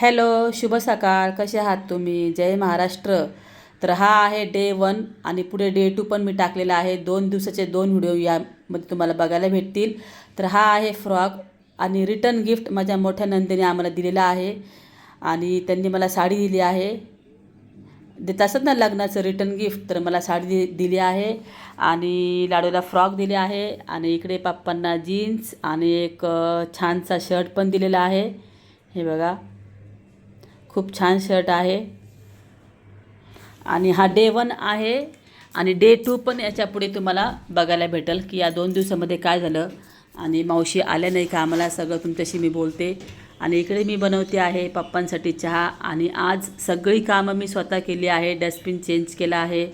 Hello शुभ सकाळ. कसे आहात तुम्ही? जय महाराष्ट्र. तर हा आहे डे वन आणि पुढे डे टू पण मी टाकलेला आहे. दोन दिवसाचे दोन व्हिडिओ यामध्ये तुम्हाला बघायला भेटतील. तर हा आहे फ्रॉक आणि रिटर्न गिफ्ट माझ्या मोठ्या नंदीने आम्हाला दिलेला आहे. आणि त्यांनी मला साडी दिली आहे. देत असत ना लग्नाचं रिटर्न गिफ्ट तर मला साडी दि दिली आहे. आणि लाडूला फ्रॉक दिले आहे. आणि इकडे पप्पांना जीन्स आणि एक छानसा शर्ट पण दिलेला आहे. हे बघा. खूप छान शर्ट आहे. आणि हा डे वन आहे. आणि डे टू पण याच्यापुढे तुम्हाला बघायला भेटेल की या दोन दिवसामध्ये काय झालं. आणि मावशी आल्या नाही का? आम्हाला सगळं तुमच्याशी मी बोलते. आणि इकडे मी बनवते आहे पप्पांसाठी चहा. आणि आज सगळी कामं मी स्वतः केली आहे. डस्टबिन चेंज केला आहे.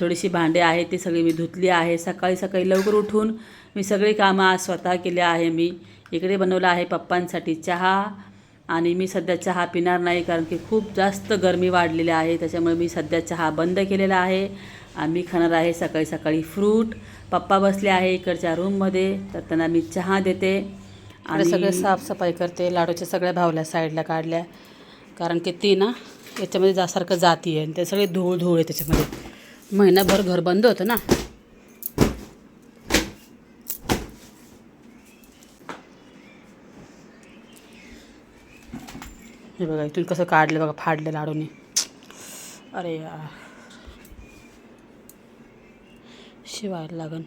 थोडीशी भांडे आहे ती सगळी मी धुतली आहे. सकाळी सकाळी लवकर उठून मी सगळी कामं आज स्वतः केली आहे मी. इकडे बनवलं आहे पप्पांसाठी चहा. आणि मी सध्या चहा पिणार नाही कारण की खूप जास्त गरमी वाढलेली आहे. त्याच्यामुळे मी सध्या चहा बंद केलेला आहे. आणि मी खाणार आहे सकाळी सकाळी फ्रूट. पप्पा बसले आहे इकडच्या रूममध्ये तर त्यांना मी चहा देते. आणि सगळे साफसफाई करते लाडूच्या सगळ्या भावल्या साईडला काढल्या. कारण की ती ना याच्यामध्ये जासारखं जाती आहे आणि ते सगळे धूळ धूळ आहे त्याच्यामध्ये. महिनाभर घर बंद होतं ना. हे बघा इथून कसं काढलं बघा फाडलं लाडूने. अरे यार. शिवायला लागन.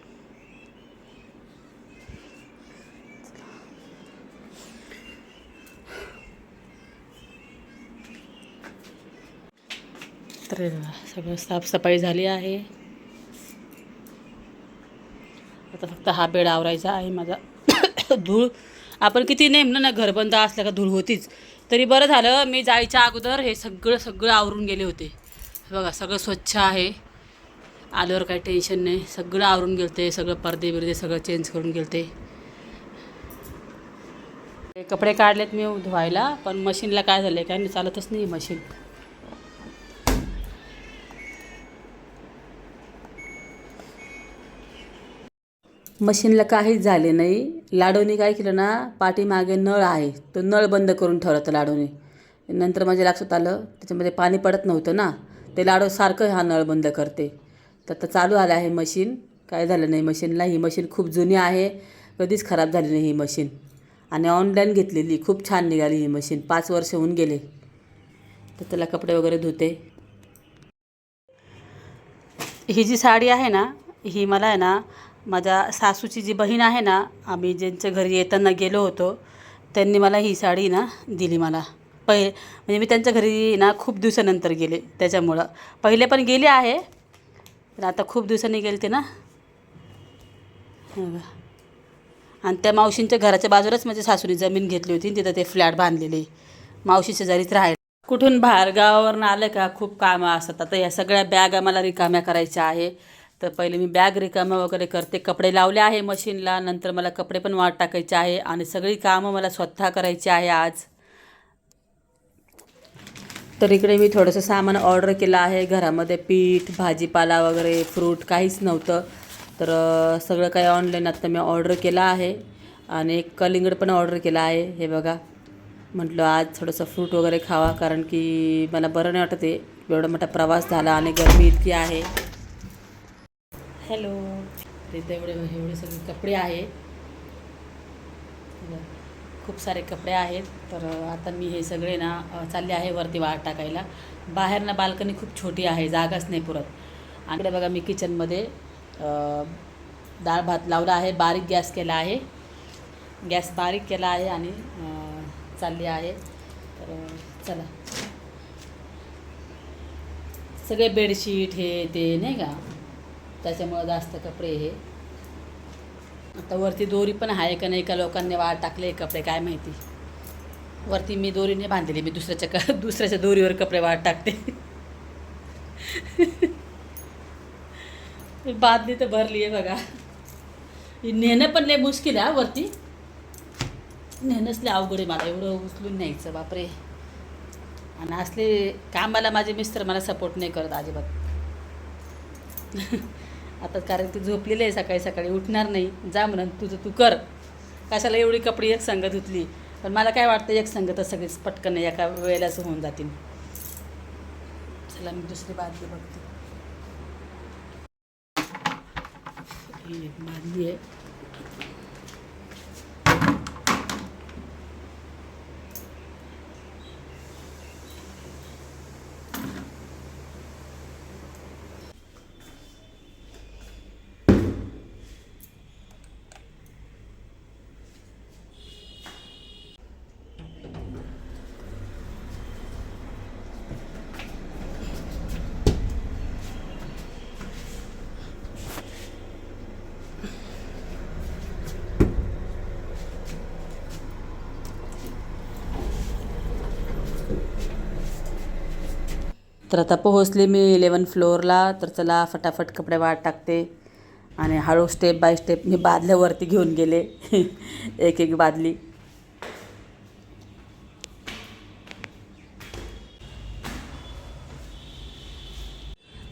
तर सगळं साफसफाई झाली आहे. आता फक्त हा बेड आवरायचा आहे माझा धूळ. आपण किती नेमलं ना घर बंद असल्या का धूळ होतीच. तरी बरं झालं मी जायच्या अगोदर हे सगळं सगळं आवरून गेले होते. बघा सगळं स्वच्छ आहे. आल्यावर काही टेन्शन नाही. सगळं आवरून गेलते सगळं पडदे बिरदे सगळं चेंज करून गेलते. कपडे काढलेत मी धुवायला पण मशीनला काय झालं आहे काय नाही चालतच नाही मशीन. मशीनला काहीच झाले नाही. लाडोनी काय केलं ना पाठीमागे नळ आहे. तो नळ बंद करून ठेवला होता लाडोनी. नंतर माझ्या लक्षात आलं त्याच्यामध्ये पाणी पडत नव्हतं ना. ते लाडू सारखं हा नळ बंद करते. तर आता चालू आलं आहे मशीन. काय झालं नाही मशीनला. ही मशीन खूप जुनी आहे. कधीच खराब झाली नाही ही मशीन. आणि ऑनलाईन घेतलेली. खूप छान निघाली ही मशीन. पाच वर्ष होऊन गेले. तर त्याला कपडे वगैरे धुते. ही जी साडी आहे ना ही मला आहे ना माझ्या सासूची जी बहीण आहे ना आम्ही ज्यांच्या घरी येताना गेलो होतो त्यांनी मला ही साडी ना दिली मला. पहि म्हणजे मी त्यांच्या घरी ना खूप दिवसानंतर गेले त्याच्यामुळं. पहिले पण गेले आहे तर आता खूप दिवसांनी गेले ते ना. आणि त्या मावशींच्या घराच्या बाजूलाच माझ्या सासूने जमीन घेतली होती तिथं ते फ्लॅट बांधलेले. मावशी शेजारीच राहायला. कुठून बाहेर गावावरून आलं का खूप कामं असतात. आता या सगळ्या बॅग आम्हाला रिकाम्या करायच्या आहे. तर पहिले मी बॅग रिकामा वगैरे करते. कपडे लावले आहे मशीनला. नंतर मला कपडे पण वाट टाकायचे आहे आणि सगळी कामं मला स्वतः करायची आहे आज. तर इकडे मी थोडंसं सामान ऑर्डर केलं आहे. घरामध्ये पीठ भाजीपाला वगैरे फ्रूट काहीच नव्हतं. तर सगळं काही ऑनलाईन आत्ता मी ऑर्डर केलं आहे. आणि एक कलिंगड पण ऑर्डर केलं आहे. हे बघा. म्हटलं आज थोडंसं फ्रूट वगैरे खावा. कारण की मला बरं नाही वाटत आहे. एवढा मोठा प्रवास झाला आणि गरमी इतकी आहे. हॅलो. तिथे एवढे एवढे सगळे कपडे आहे खूप सारे कपडे आहेत. तर आता मी हे सगळे ना चालले आहे वरती वाट टाकायला. बाहेर ना बाल्कनी खूप छोटी आहे जागाच नाही पुरत. आणि बघा मी किचनमध्ये डाळ भात लावला आहे बारीक गॅस केला आहे. गॅस बारीक केला आहे आणि चालली आहे. तर चला. सगळे बेडशीट हे ते नाही का? त्याच्यामुळं जास्त कपडे हे. आता वरती दोरी पण आहे का नाही का लोकांनी वाळ टाकले कपडे काय माहिती. वरती मी दोरीने बांधलेली मी दुसऱ्याच्या क दुसऱ्याच्या दोरीवर कपडे वाळ टाकते. बादली तर भरली आहे बघा. नेणं पण लय मुश्किल आहे हा वरती. नेणंच लय अवघड आहे मला एवढं उचलून न्यायचं बापरे. आणि असले कामाला माझे मिस्टर मला सपोर्ट नाही करत अजिबात. आता कारण ती झोपलेली आहे सकाळी सकाळी उठणार नाही. जा म्हणून तुझं तू कर. कशाला एवढी कपडे एक संगत धुतली? पण मला काय वाटतं एक संगत सगळीच पटकन एका वेळेलाच होऊन जातील. चला मी दुसरी बादली बघते. ही एक बादली आहे. तर आता पोहोचले मी इलेवन फ्लोअरला तर चला फटाफट कपडे वाट टाकते. आणि हळू स्टेप बाय स्टेप मी बादल्यावरती घेऊन गेले. एक एक बादली.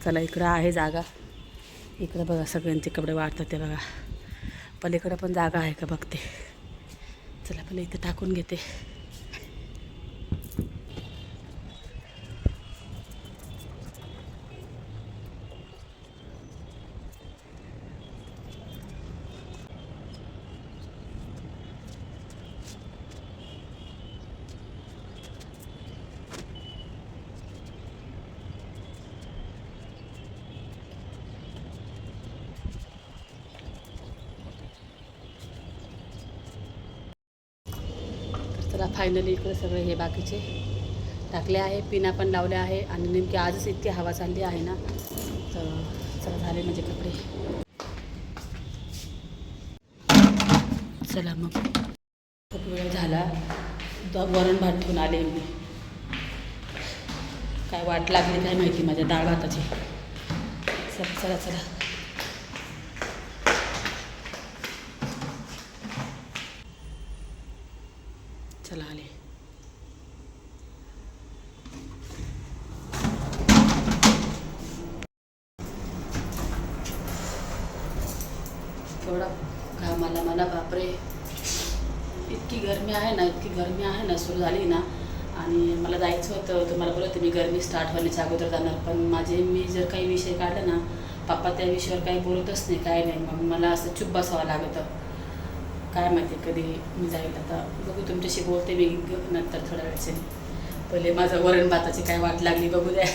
चला इकडं आहे जागा. इकडं बघा सगळ्यांचे कपडे वाढतात ते बघा. पलीकडं पण जागा आहे का बघते. चला पहिले इथं टाकून घेते. फायनली इकडे सगळे हे बाकीचे टाकले आहे. पिना पण लावल्या आहे आणि नेमकी आजच इतकी हवा चालली आहे ना तर चला झाले म्हणजे कपडे. चला मग. खूप वेळ झाला. वरण भात ठेवून आले मी. काय वाट लागली काय माहिती माझ्या डाळ भाताची. चला चला चला. चला आले. थोडा घामाला मला बापरे. इतकी गरमी आहे ना इतकी गरमी आहे ना सुरू झाली ना. आणि मला जायचं होतं तुम्हाला बोलत होते मी गरमी स्टार्ट होण्याच्या अगोदर जाणार. पण माझे मी जर काही विषय काढला ना पप्पा त्या विषयावर काही बोलतच नाही काय नाही. मग मला असं चुप बसावं लागतं काय माहिती कधी मी जाईल. आता बघू तुमच्याशी बोलते मी नंतर थोड्या वेळचे पहिले माझं वरण भाताची काय वाट लागली बघू द्या.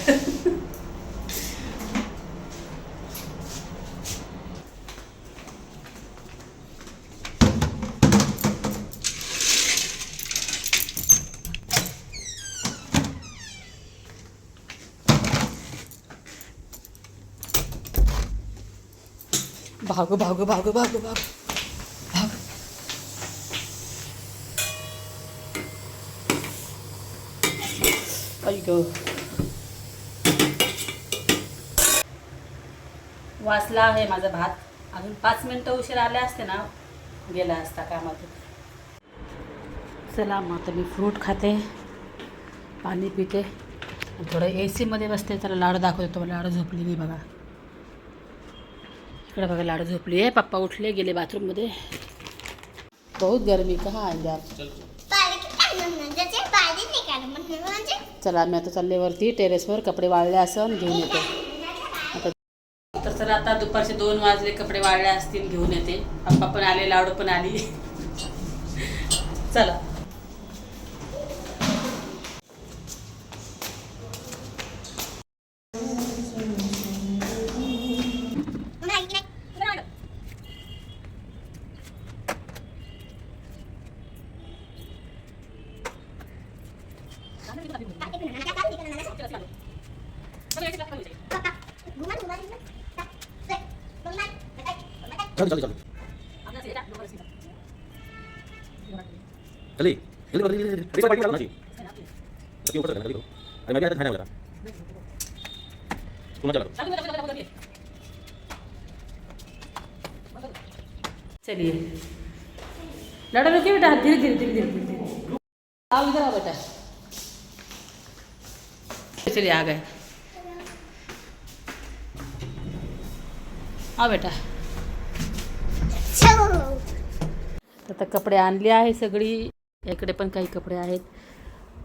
भागो भागो भागो भागो भागो भाग. ऐक वाचला आहे माझा भात अजून पाच मिनटं उशीर आले असते ना गेला असता कामातून चला मग आता मी फ्रूट खाते पाणी पिते थोडं ए सीमध्ये बसते त्याला लाडू दाखवते तुम्हाला लाडू झोपलेली बघा इकडे बघा लाडू झोपली आहे पप्पा उठले गेले बाथरूममध्ये बहुत गर्मी कहाँ आप चला मी आता चालले वरती टेरेसवर कपडे वाळले असं घेऊन येते. आता तर चला आता दुपारचे दोन वाजले कपडे वाळले असतील घेऊन येते. पप्पा पण आले लाडू पण आली. चला. जल्दी जल्दी जल्दी जल्दी जल्दी करो पार्टी करना चाहिए ऊपर अरे मैं भी खाने वाला चला चलिए। लड़ा रुकिए बेटा धीरे धीरे धीरे धीरे। आओ इधर आओ बेटा। चलिए आ गए। हा बेटा। आता कपडे आणले आहे सगळी. इकडे पण काही कपडे आहेत.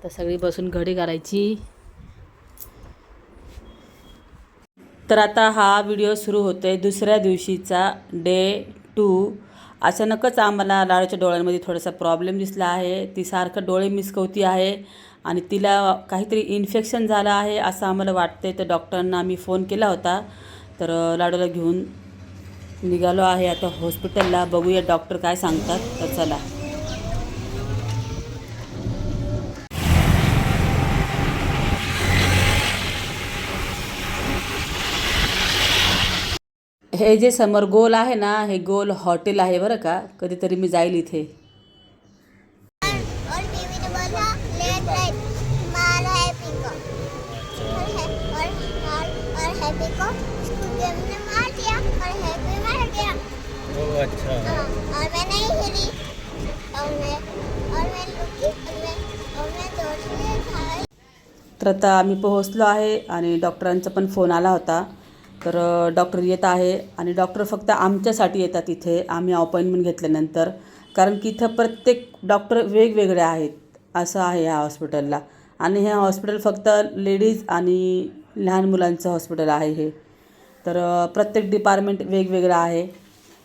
तर सगळी बसून घडी घालायची. तर आता हा व्हिडिओ सुरू होतोय दुसऱ्या दिवशीचा डे टू अचानकच आम्हाला लाडूच्या डोळ्यांमध्ये थोडासा प्रॉब्लेम दिसला आहे. ती सारखं डोळे मिसकवती आहे. आणि तिला काहीतरी इन्फेक्शन झालं आहे असं आम्हाला वाटते तर डॉक्टरांना आम्ही फोन केला होता. तर लाडूला घेऊन निघालो आहे आता हॉस्पिटलला बघूया डॉक्टर काय सांगतात. तर चला. हे जे समोर गोल आहे ना हे गोल हॉटेल आहे बरं का? कधीतरी मी जाईल इथे और बीवी ने बोला लेट राइट मार हैप्पी को और है- और और और हैप्पी को उसको गेम ने मार दिया और हैप्पी मर गया ओ अच्छा. हाँ, और मैं नहीं हिली। और मैं और मैं रुकी और मैं और मैं दूसरे खाई तर आता आम्ही पोहोचलो आहे आणि डॉक्टरांचा पण फोन आला होता. तर डॉक्टर येत आहे आणि डॉक्टर फक्त आमच्यासाठी येतात इथे. आम्ही अपॉइंटमेंट घेतल्यानंतर. कारण की इथं प्रत्येक डॉक्टर वेगवेगळे आहेत. असं आहे ह्या हॉस्पिटलला. आणि हे हॉस्पिटल फक्त लेडीज आणि लहान मुलांचं हॉस्पिटल आहे हे. तर प्रत्येक डिपार्टमेंट वेगवेगळं आहे.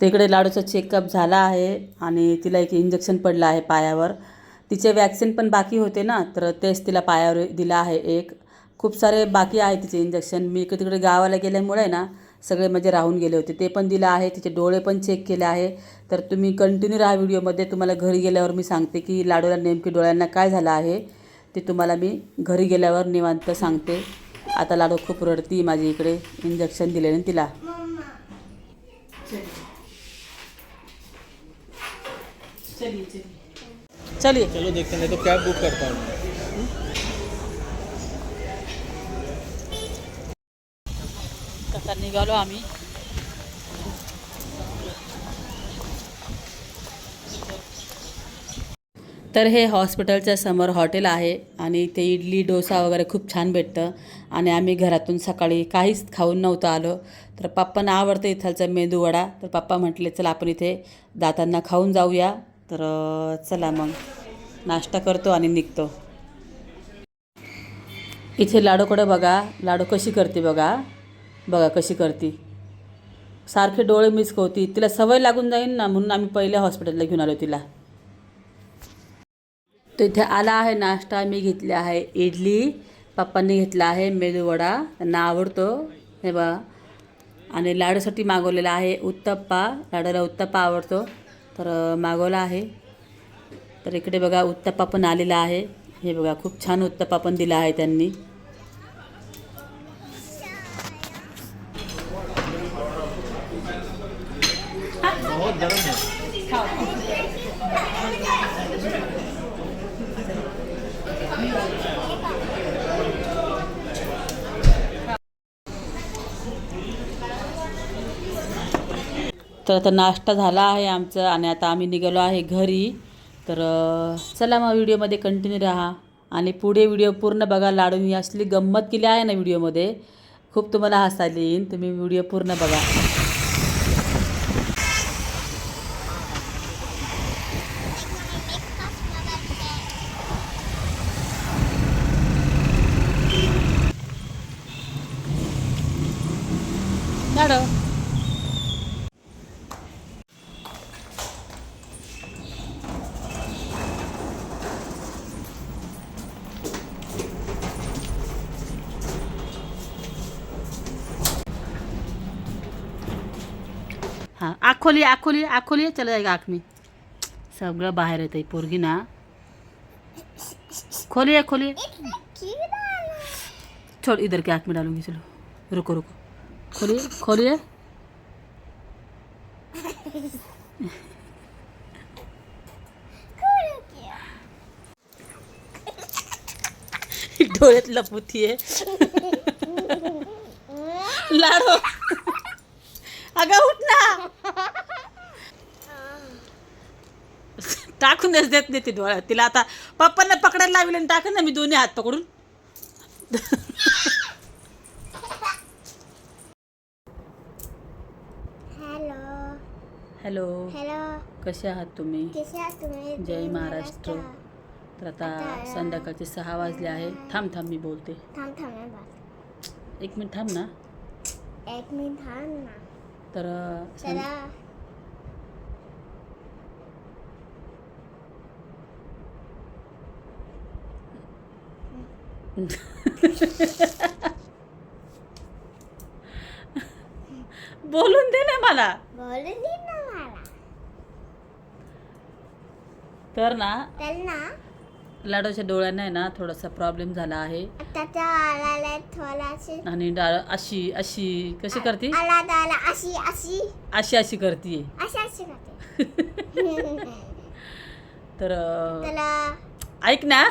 तिकडे लाडूचा चेकअप झाला आहे आणि तिला एक इंजेक्शन पडलं आहे पायावर. तिचे वॅक्सिन पण बाकी होते ना तर तेच तिला पायावर दिलं आहे एक. खूप सारे बाकी आहे तिचे इंजेक्शन मी इकडे तिकडे गावाला गेल्यामुळे ना सगळे म्हणजे राहून गेले होते. ते पण दिलं आहे. तिचे डोळे पण चेक केले आहे. तर तुम्ही कंटिन्यू राहा व्हिडिओमध्ये. तुम्हाला घरी गेल्यावर मी सांगते की लाडूला नेमकी डोळ्यांना काय झालं आहे. ते तुम्हाला मी घरी गेल्यावर निवांत सांगते. आता लाडू खूप रडती माझी इकडे. इंजेक्शन दिलेलं तिला. चलिए चलिए. चलो देखते हैं तो कैब बुक करता हूँ आता निघालो आम्ही. तर हे हॉस्पिटलच्या समोर हॉटेल आहे आणि इथे इडली डोसा वगैरे खूप छान भेटतं. आणि आम्ही घरातून सकाळी काहीच खाऊन नव्हतं आलो. तर पप्पांना आवडतं इथलचा मेंदूवडा तर पप्पा म्हटले चला आपण इथे दातांना खाऊन जाऊया. तर चला मग. नाश्ता करतो आणि निघतो. इथे लाडूकडे बघा? लाडू कशी करते बघा? बघा कशी करते. सारखे डोळे मिचकवती तिला सवय लागून जाईल ना म्हणून आम्ही पहिल्या हॉस्पिटलला घेऊन आलो तिला. तिथे इथे आला आहे नाश्ता मी घेतला आहे इडली पप्पांनी घेतला आहे मेदूवडा त्यांना आवडतो. हे बा आणि लाडूसाठी मागवलेला आहे उत्तप्पा. लाडूला उत्तप्पा आवडतो. तर मागवला आहे. तर इकडे बघा उत्तप्पा पण आलेला आहे. हे बघा खूप छान उत्तप्पा पण दिला आहे त्यांनी. बहुत गर्म तर आता नाश्ता झाला आहे आमचं आणि आता आम्ही निघालो आहे घरी. तर चला मग व्हिडिओमध्ये कंटिन्यू राहा. आणि पुढे व्हिडिओ पूर्ण बघा. लाडून ही असली गंमत केली आहे ना व्हिडिओमध्ये. खूप तुम्हाला हसायला येईन तुम्ही व्हिडिओ पूर्ण बघा. आग खोली आग खोली आग खोली चला जाएगा आँख में। सगळं बाहेर येतं पोरगी ना। खोलिए खोलिए। छोड़, इधर के आँख में डालूँगी, चलो। रुको रुको। खोलिए खोलिए। डोळ्यात आहे लाडो। अगं उठ ना टाकूनच देत नाही ती डोळ्यात. तिला आता पप्पांना पकडायला लावले आणि टाकन ना मी दोन्ही हात पकडून. हॅलो. हॅलो. हॅलो. कसे आहात तुम्ही? कसे आहात तुम्ही? जय महाराष्ट्र. तर आता संध्याकाळचे सहा वाजले आहे. थांब थांब मी बोलते. एक मिनिट थांब ना. एक मिनिट थांब ना. तर अं, सं- चला बोलून दे ना मला. बोलून दे ना मला. तर ना चल ना लाडोच्या डोळ्यांना आहे ना थोडासा प्रॉब्लेम झाला आहे. आणि डाळ अशी अशी कशी करते? अशी अशी. अशी अशी करते. तर ऐक ना.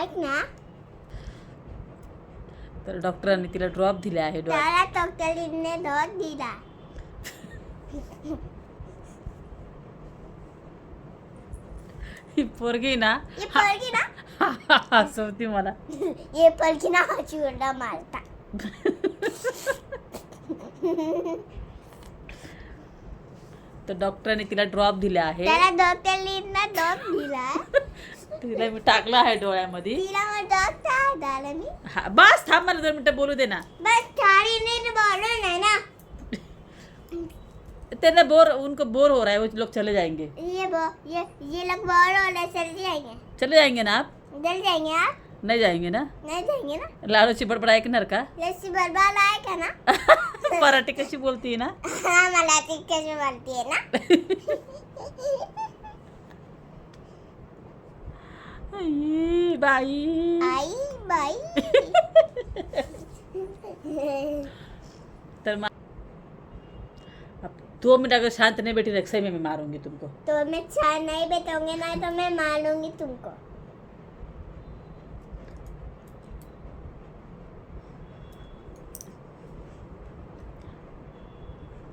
ऐक ना. तर डॉक्टरांनी तिला ड्रॉप दिले आहे त्याला डॉक्टरीने डोस दिला. ही पोरगी ना ये पडगी ना? हसवती मला. ये पडगी ना चिवडा मारता. तर डॉक्टरांनी तिला ड्रॉप दिले आहे. त्याला डॉक्टरीने डोस दिला. तिला मी टाकलं आहे डोळ्यामध्ये. तिला मग डोस काय झालं मी. हा बस थांब मला दोन मिनिटं बोलू दे ना. बस बोलो ना. बोर उनको बोर हो रहा है वो लोग चले जाएंगे. ये बो ये ये लोग बोल रहे चल जाएंगे. चले जाएंगे ना आप? चल जाएंगे आप? नाही जाएंगे ना? नहीं जाएंगे ना? लाडूची बडबड ऐकणार का लस्सी बर्बाद आहे का ना? पराठी कशी बोलती ना? हा मला ती कशी बोलती है ना? आई, बाई। आई बाई तर अब दो मिनट अगर शांत नहीं बैठी रक्षा में मैं मारूँगी तुमको। तो मैं चाय नहीं बताऊँगी ना तो मैं मारूँगी तुमको।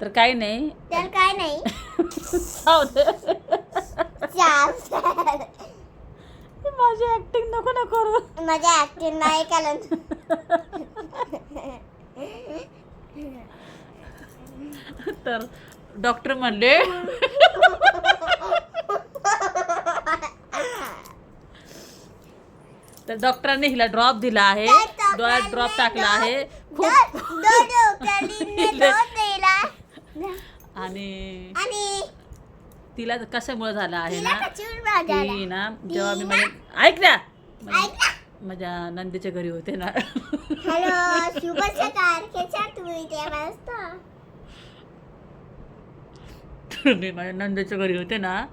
तर काही नाही? चल काय नाही. माझी ऍक्टिंग नको ना करू. माझ्या ऍक्टिंग नाही केलं तर डॉक्टर म्हणले तर डॉक्टरांनी हिला ड्रॉप दिला आहे. डोळ्यात ड्रॉप टाकला आहे. खूप आणि आणि तिला कशामुळे झालं आहे तिला ना? कचूर. ती ना जेव्हा मी माझ्या ऐक ना! ऐक. माझ्या नंदीच्या घरी होते ना. हॅलो शुभ सकाळ. कशा तुम्ही? ते मस्त? मी माझ्या नंदीच्या घरी होते ना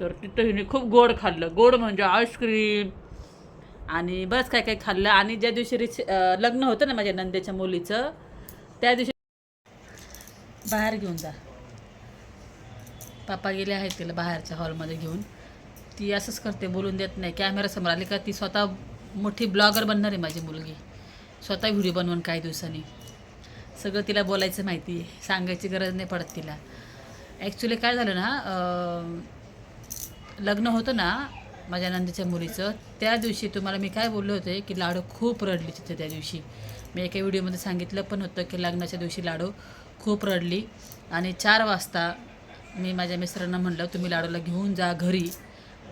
तर तिथं हिने खूप गोड खाल्लं. गोड म्हणजे आईस्क्रीम. आणि बस काय काय खाल्लं. आणि ज्या दिवशी रिस अं, लग्न होतं ना माझ्या नंदेच्या मुलीचं त्या दिवशी बाहेर घेऊन जा. पापा गेले आहेत तिला बाहेरच्या हॉलमध्ये घेऊन. ती असंच करते बोलून देत नाही. कॅमेरासमोर आली का ती स्वतः मोठी ब्लॉगर बनणार आहे माझी मुलगी. स्वतः व्हिडिओ बनवून काही दिवसांनी. सगळं तिला बोलायचं माहिती आहे. सांगायची गरज नाही पडत तिला. ॲक्च्युली काय झालं ना लग्न होतं ना माझ्या नंदीच्या मुलीचं त्या दिवशी तुम्हाला मी काय बोलले होते की लाडू खूप रडली तिथे त्या दिवशी. मी एका व्हिडिओमध्ये सांगितलं पण होतं की लग्नाच्या दिवशी लाडू खूप रडली. आणि चार वाजता मी माझ्या मिस्टरांना म्हणलं तुम्ही लाडूला घेऊन जा घरी.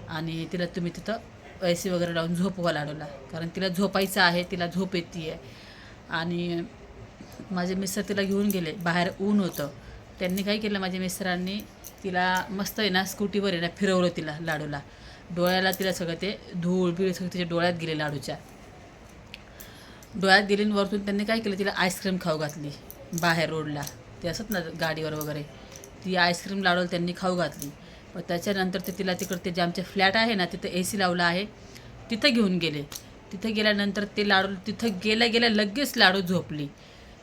आणि तिला तुम्ही तिथं ए सी वगैरे लावून झोपवा लाडूला. कारण तिला झोपायचं आहे तिला झोप येते आहे आणि माझे मिस्टर तिला घेऊन गेले बाहेर ऊन होतं. त्यांनी काय केलं माझ्या मिस्टरांनी तिला मस्त आहे ना स्कूटीवर आहे ना फिरवलं तिला लाडूला. डोळ्याला तिला सगळं ते धूळ बिळ सगळं तिच्या डोळ्यात गेले लाडूच्या. डोळ्यात गेली वरतून त्यांनी काय केलं तिला आईस्क्रीम खाऊ घातली बाहेर रोडला. ते असत ना गाडीवर वगैरे. ती आईस्क्रीम लाडूला त्यांनी खाऊ घातली. मग त्याच्यानंतर ते तिला तिकडं ते जे आमचे फ्लॅट आहे ना तिथं ए सी लावला आहे. तिथं घेऊन गेले. तिथं गेल्यानंतर ते लाडू तिथं गेल्या गेल्या लगेच लाडू झोपली.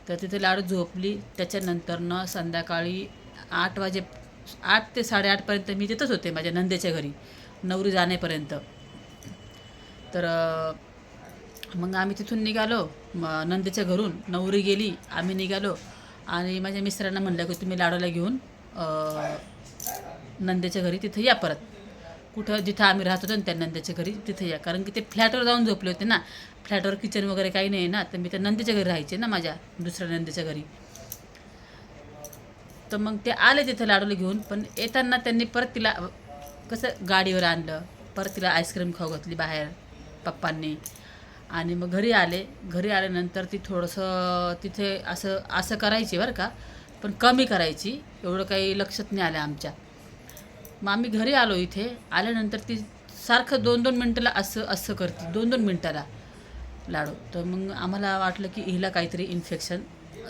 तर तिथे लाडू झोपली. त्याच्यानंतर न संध्याकाळी आठ वाजे आठ ते साडेआठपर्यंत मी तिथंच होते माझ्या नंदेच्या घरी नवरी जाण्यापर्यंत. तर मग आम्ही तिथून निघालो मग नंदेच्या घरून. नवरी गेली आम्ही निघालो. आणि माझ्या मिस्टरांना म्हणलं की तुम्ही लाडूला घेऊन नंद्याच्या नंदेच्या घरी तिथं या परत. कुठं जिथं आम्ही राहत होतो ना त्या नंदेच्या घरी तिथं या. कारण की ते फ्लॅटवर जाऊन झोपले होते ना. फ्लॅटवर किचन वगैरे काही नाही ना. तर मी त्या नंदेच्या घरी राहायचे ना माझ्या दुसऱ्या नंदेच्या घरी. तर मग ते आले तिथं लाडूला घेऊन. पण येताना त्यांनी परत तिला कसं गाडीवर आणलं. परत तिला आईस्क्रीम खाऊ घातली बाहेर पप्पांनी. आणि मग घरी आले. घरी आल्यानंतर ती थोडंसं तिथे असं असं करायची बरं का. पण कमी करायची एवढं काही लक्षात नाही आलं आमच्या. मग आम्ही घरी आलो इथे आल्यानंतर ती सारखं दोन दोन मिनटाला असं असं करते दोन दोन मिनटाला लाडू. तर मग आम्हाला वाटलं की हिला काहीतरी इन्फेक्शन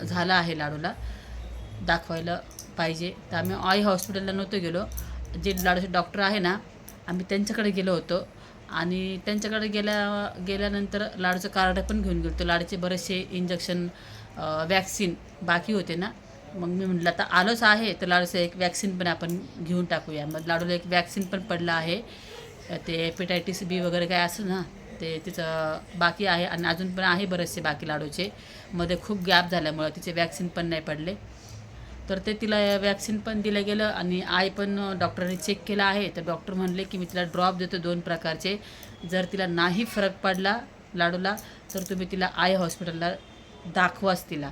झालं आहे लाडूला दाखवायला पाहिजे. तर आम्ही आई हॉस्पिटलला नव्हतो गेलो. जे लाडूचे डॉक्टर आहे ना आम्ही त्यांच्याकडे गेलो होतो. आणि त्यांच्याकडे गेल्या गेल्यानंतर लाडूचं कार्ड पण घेऊन गेलो होतो. लाडूचे बरेचसे इंजेक्शन वॅक्सिन बाकी होते ना मग मी म्हटलं आता आलोच आहे तर लाडूचं एक वॅक्सिन पण आपण घेऊन टाकूया. मग लाडूला एक वॅक्सिन पण पडलं आहे. ते हेपेटायटिस बी वगैरे काय असं ना ते तिचं बाकी आहे आणि अजून पण आहे बरेचसे बाकी लाडूचे. मध्ये खूप गॅप झाल्यामुळं तिचे वॅक्सिन पण नाही पडले. तर ते तिला वॅक्सिन पण दिलं गेलं आणि आई पण डॉक्टरने चेक केलं आहे. तर डॉक्टर म्हणले की मी तिला ड्रॉप देतो दोन प्रकारचे. जर तिला नाही फरक पडला लाडूला तर तुम्ही तिला आय हॉस्पिटलला दाखवाच तिला.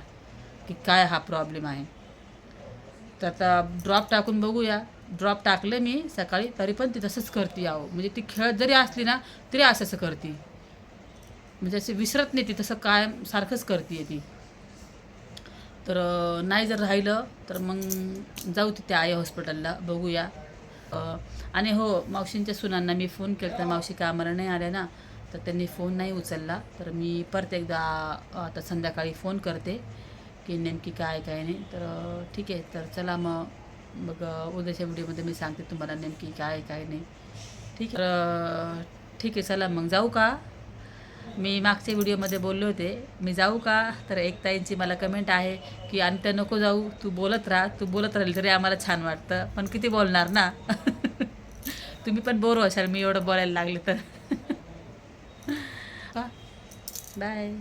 की काय हा प्रॉब्लेम आहे. तर आता ड्रॉप टाकून बघूया. ड्रॉप टाकले मी सकाळी तरी पण ती तसंच करते आहो म्हणजे ती खेळत जरी असली ना तरी असं असं करते. म्हणजे असे विसरत नाही ती तसं काय सारखंच करते ती. तर नाही जर राहिलं तर मग जाऊ तिथे आई हॉस्पिटलला बघूया. आणि हो मावशींच्या सुनांना मी फोन केला तर मावशी कामाला नाही आल्या ना तर त्यांनी फोन नाही उचलला. तर मी परत एकदा आता संध्याकाळी फोन करते. की नेमकी काय काय नाही. तर ठीक आहे. तर चला मग मग उद्याच्या व्हिडिओमध्ये मी सांगते तुम्हाला नेमकी काय काय नाही. ठीक आहे. ठीक आहे चला मग जाऊ का? मी मागच्या व्हिडिओमध्ये बोलले होते मी जाऊ का? तर एक ताईंची मला कमेंट आहे की आणि त्या नको जाऊ. तू बोलत राहा. तू बोलत राहील तरी आम्हाला छान वाटतं. पण किती बोलणार ना? तुम्ही पण बोर असाल मी एवढं बोलायला लागले तर. बाय